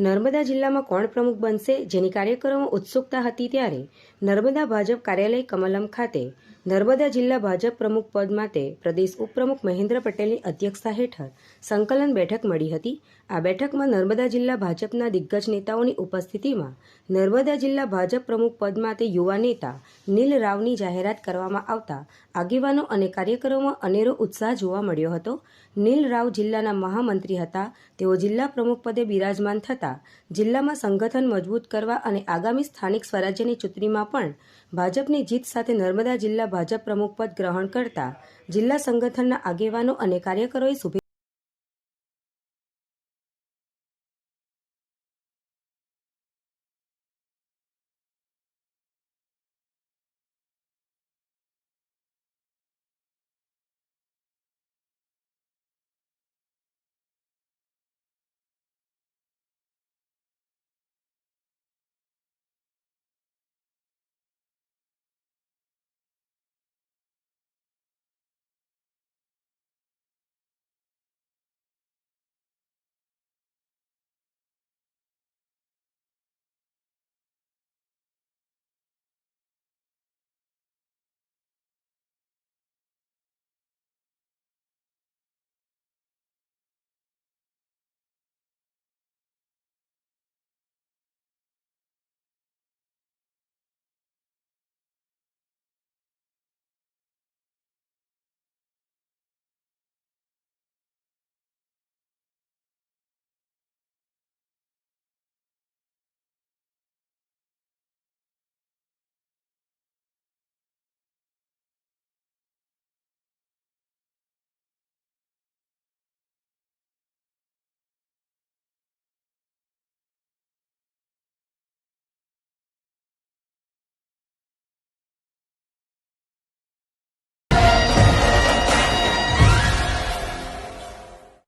નર્મદા જિલ્લામાં કોણ પ્રમુખ બનશે? જેની કાર્યકરોમાં ઉત્સુકતા હતી ત્યારે નર્મદા ભાજપ કાર્યાલય કમલમ ખાતે નર્મદા જિલ્લા ભાજપ પ્રમુખ પદ માટે પ્રદેશ ઉપપ્રમુખ મહેન્દ્ર પટેલની અધ્યક્ષતા હેઠળ સંકલન બેઠક મળી હતી. આ બેઠકમાં નર્મદા જિલ્લા ભાજપના દિગ્ગજ નેતાઓની ઉપસ્થિતિમાં નર્મદા જિલ્લા ભાજપ પ્રમુખ પદ માટે યુવા નેતા નીલ રાવની જાહેરાત કરવામાં આવતા આગેવાનો અને કાર્યકરોમાં અનેરો ઉત્સાહ જોવા મળ્યો હતો. નીલ રાવ જિલ્લાના મહામંત્રી હતા. તેઓ જિલ્લા પ્રમુખ પદે બિરાજમાન થતા જિલ્લામાં સંગઠન મજબૂત કરવા અને આગામી સ્થાનિક સ્વરાજ્યની ચૂંટણીમાં પણ ભાજપની જીત સાથે નર્મદા જિલ્લા ભાજપ પ્રમુખ પદ ગ્રહણ કરતા જિલ્લા સંગઠનના આગેવાનો અને કાર્યકરોએ શુભે